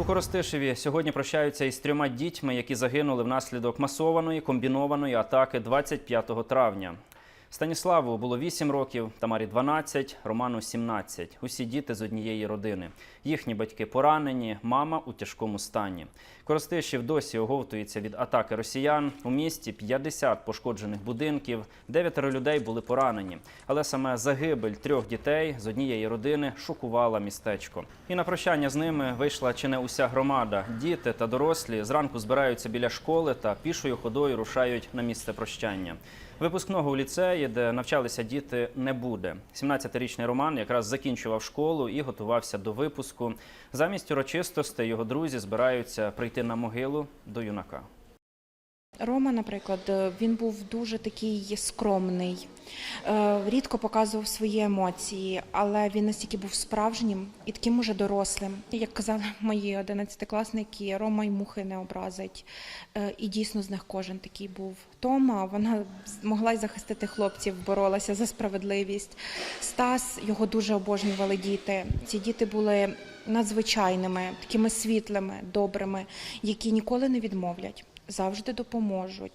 У Коростишеві сьогодні прощаються із трьома дітьми, які загинули внаслідок масованої комбінованої атаки 25 травня. Станіславу було 8 років, Тамарі 12, Роману 17. Усі діти з однієї родини. Їхні батьки поранені, мама у тяжкому стані. Коростишів досі оговтується від атаки росіян. У місті 50 пошкоджених будинків, дев'ятеро людей були поранені. Але саме загибель трьох дітей з однієї родини шокувала містечко. І на прощання з ними вийшла чи не уся громада. Діти та дорослі зранку збираються біля школи та пішою ходою рушають на місце прощання. Випускного у ліцеї, де навчалися діти, не буде. 17-річний Роман якраз закінчував школу і готувався до випуску. Замість урочистостей його друзі збираються прийти на могилу до юнака. Рома, наприклад, е, він був дуже такий скромний, е, рідко показував свої емоції, але він настільки був справжнім і таким уже дорослим. Як казали мої одинадцятикласники, Рома й мухи не образить. Е, І дійсно з них кожен такий був. Тома, вона могла й захистити хлопців, боролася за справедливість. Стас його дуже обожнювали діти. Ці діти були надзвичайними, такими світлими, добрими, які ніколи не відмовлять завжди допоможуть.